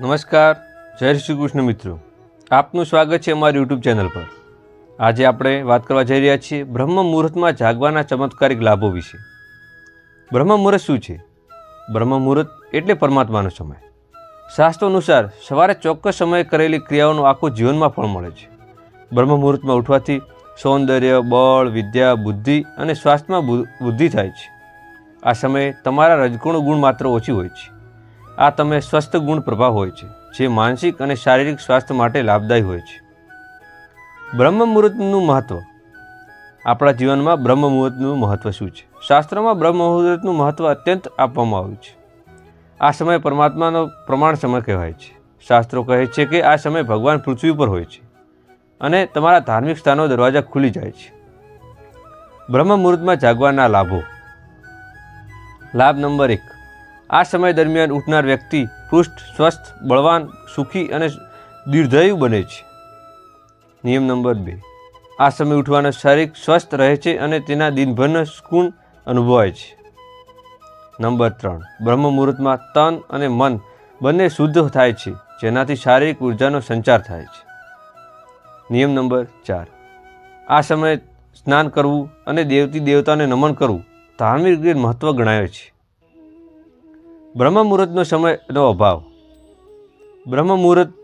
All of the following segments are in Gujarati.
નમસ્કાર, જય શ્રી કૃષ્ણ મિત્રો. આપનું સ્વાગત છે અમારી યુટ્યુબ ચેનલ પર. આજે આપણે વાત કરવા જઈ રહ્યા છીએ બ્રહ્મ મુહૂર્તમાં જાગવાના ચમત્કારિક લાભો વિશે. બ્રહ્મ મુહૂર્ત શું છે? બ્રહ્મ મુહૂર્ત એટલે પરમાત્માનો સમય. શાસ્ત્રો અનુસાર સવારે ચોક્કસ સમયે કરેલી ક્રિયાઓનું આખું જીવનમાં ફળ મળે છે. બ્રહ્મ મુહૂર્તમાં ઉઠવાથી સૌંદર્ય, બળ, વિદ્યા, બુદ્ધિ અને સ્વાસ્થ્યમાં વૃદ્ધિ થાય છે. આ સમયે તમારા રજગુણ ગુણ માત્ર ઓછી હોય છે. આ તમે સ્વસ્થ ગુણ પ્રભાવ હોય છે, જે માનસિક અને શારીરિક સ્વાસ્થ્ય માટે લાભદાયી હોય છે. બ્રહ્મ મુહૂર્તનું મહત્વ. આપણા જીવનમાં બ્રહ્મ મુહૂર્તનું મહત્વ શું છે? શાસ્ત્રમાં બ્રહ્મ મુહૂર્તનું મહત્વ અત્યંત આપવામાં આવ્યું છે. આ સમય પરમાત્માનો પ્રમાણ સમય કહેવાય છે. શાસ્ત્રો કહે છે કે આ સમય ભગવાન પૃથ્વી પર હોય છે અને તમારા ધાર્મિક સ્થાનો દરવાજા ખુલી જાય છે. બ્રહ્મ મુહૂર્તમાં જાગવાના લાભો. લાભ નંબર એક. આ સમય દરમિયાન ઉઠનાર વ્યક્તિ પૃષ્ઠ સ્વસ્થ, બળવાન, સુખી અને દીર્ઘાયુ બને છે. નિયમ નંબર બે. આ સમય ઉઠવાનો શારીરિક સ્વસ્થ રહે છે અને તેના દિનભરનો સુકૂન અનુભવાય છે. નંબર ત્રણ. બ્રહ્મ મુહૂર્તમાં તન અને મન બંને શુદ્ધ થાય છે, જેનાથી શારીરિક ઉર્જાનો સંચાર થાય છે. નિયમ નંબર ચાર. આ સમયે સ્નાન કરવું અને દેવતી દેવતાને નમન કરવું ધાર્મિક રીતે મહત્વ ગણાય છે. બ્રહ્મ મુહૂર્તનો સમયનો અભાવ. બ્રહ્મ મુહૂર્ત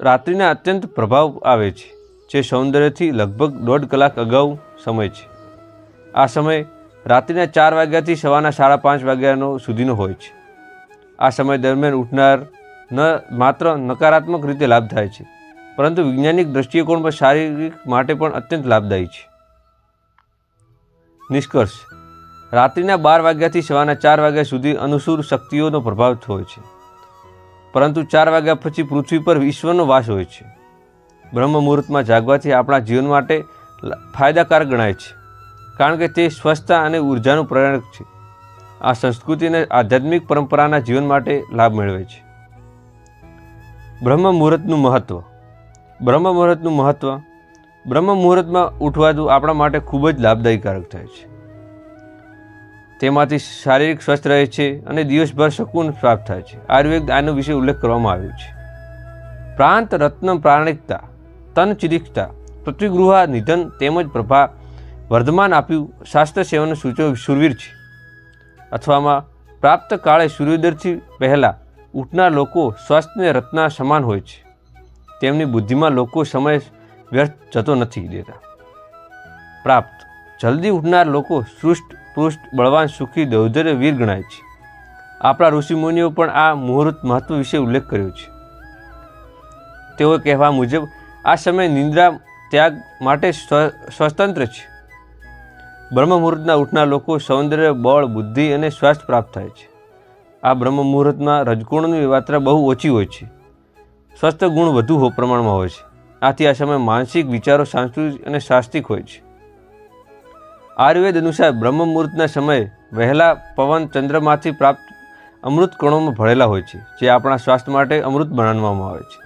રાત્રિના અત્યંત પ્રભાવ આવે છે, જે સૌંદર્યથી લગભગ દોઢ કલાક અગાઉ સમય છે. આ સમય રાત્રિના ચાર વાગ્યાથી સવારના સાડા પાંચ વાગ્યાનો સુધીનો હોય છે. આ સમય દરમિયાન ઉઠનાર ન માત્ર નકારાત્મક રીતે લાભ થાય છે, પરંતુ વૈજ્ઞાનિક દ્રષ્ટિકોણ પર શારીરિક માટે પણ અત્યંત લાભદાયી છે. નિષ્કર્ષ રાત્રિના બાર વાગ્યાથી સવારના ચાર વાગ્યા સુધી અનુસૂર શક્તિઓનો પ્રભાવ હોય છે. પરંતુ ચાર વાગ્યા પછી પૃથ્વી પર ઈશ્વરનો વાસ હોય છે. બ્રહ્મ મુહૂર્તમાં જાગવાથી આપણા જીવન માટે ફાયદાકારક ગણાય છે. કારણ કે તે સ્વસ્થતા અને ઉર્જાનું પ્રેરક છે. આ સંસ્કૃતિ અને આધ્યાત્મિક પરંપરાના જીવન માટે લાભ મેળવે છે. બ્રહ્મ મુહૂર્તનું મહત્ત્વ બ્રહ્મ મુહૂર્તનું મહત્ત્વ બ્રહ્મ મુહૂર્તમાં ઉઠવાતું આપણા માટે ખૂબ જ લાભદાયીકારક થાય છે. તેમાંથી શારીરિક સ્વસ્થ રહે છે અને દિવસભર શકુન પ્રાપ્ત થાય છે. આયુર્વેદ આનો વિશે ઉલ્લેખ કરવામાં આવ્યો છે. પ્રાંત રત્ન પ્રાણિકતા, તન ચિરિકતા, પૃથ્વીગૃહા નિધન તેમજ પ્રભા વર્ધમાન આપ્યું શાસ્ત્ર સેવાનો સૂચો સુરવીર છે. અથવામાં પ્રાપ્ત કાળે સૂર્યોદયથી પહેલાં ઉઠનાર લોકો સ્વાસ્થ્યને રત્ના સમાન હોય છે. તેમની બુદ્ધિમાં લોકો સમય વ્યર્થ જતો નથી દેતા. પ્રાપ્ત. જલ્દી ઉઠનાર લોકો સૃષ્ટ પૃષ્ઠ બળવાન, સુખી દૌધર્ય વીર ગણાય છે. આપણા ઋષિમુનિઓ પણ આ મુહૂર્ત મહત્વ વિશે ઉલ્લેખ કર્યો છે. તેઓ કહેવા મુજબ, આ સમય નિંદ્રા, ત્યાગ માટે સ્વતંત્ર છે. બ્રહ્મ મુહૂર્તના ઉઠનાર લોકો સૌંદર્ય, બળ, બુદ્ધિ અને સ્વાસ્થ્ય પ્રાપ્ત થાય છે. આ બ્રહ્મ મુહૂર્તમાં રજગુણની માત્રા બહુ ઓછી હોય છે. સ્વસ્થ ગુણ વધુ પ્રમાણમાં હોય છે. આથી આ સમય માનસિક વિચારો સાંસ્કૃતિક અને શાસ્ત્રિક હોય છે. આયુર્વેદ અનુસાર બ્રહ્મ મુહૂર્તના સમયે વહેલા પવન ચંદ્રમાંથી પ્રાપ્ત અમૃત કણોમાં ભળેલા હોય છે, જે આપણા સ્વાસ્થ્ય માટે અમૃત બનાવવામાં આવે છે.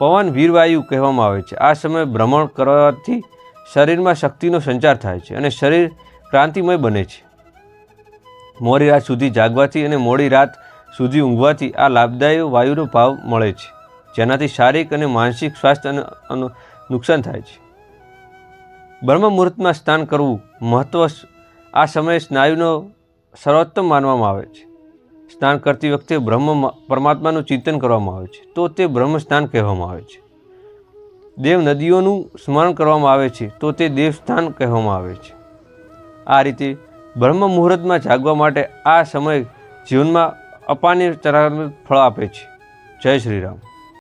પવન વીરવાયુ કહેવામાં આવે છે. આ સમયે ભ્રમણ કરવાથી શરીરમાં શક્તિનો સંચાર થાય છે અને શરીર ક્રાંતિમય બને છે. મોડી રાત સુધી જાગવાથી અને મોડી રાત સુધી ઊંઘવાથી આ લાભદાયી વાયુનો ભાવ મળે છે, જેનાથી શારીરિક અને માનસિક સ્વાસ્થ્ય નુકસાન થાય છે. બ્રહ્મ મુહૂર્તમાં સ્નાન કરવું મહત્વ આ સમયે સ્નાયુનો સર્વોત્તમ માનવામાં આવે છે. સ્નાન કરતી વખતે બ્રહ્મ પરમાત્માનું ચિંતન કરવામાં આવે છે. તો તે બ્રહ્મ સ્નાન કહેવામાં આવે છે. દેવ નદીઓનું સ્મરણ કરવામાં આવે છે. તો તે દેવસ્થાન કહેવામાં આવે છે. આ રીતે બ્રહ્મ મુહૂર્તમાં જાગવા માટે આ સમય જીવનમાં અપાને તરફ ફળ આપે છે. જય શ્રી રામ.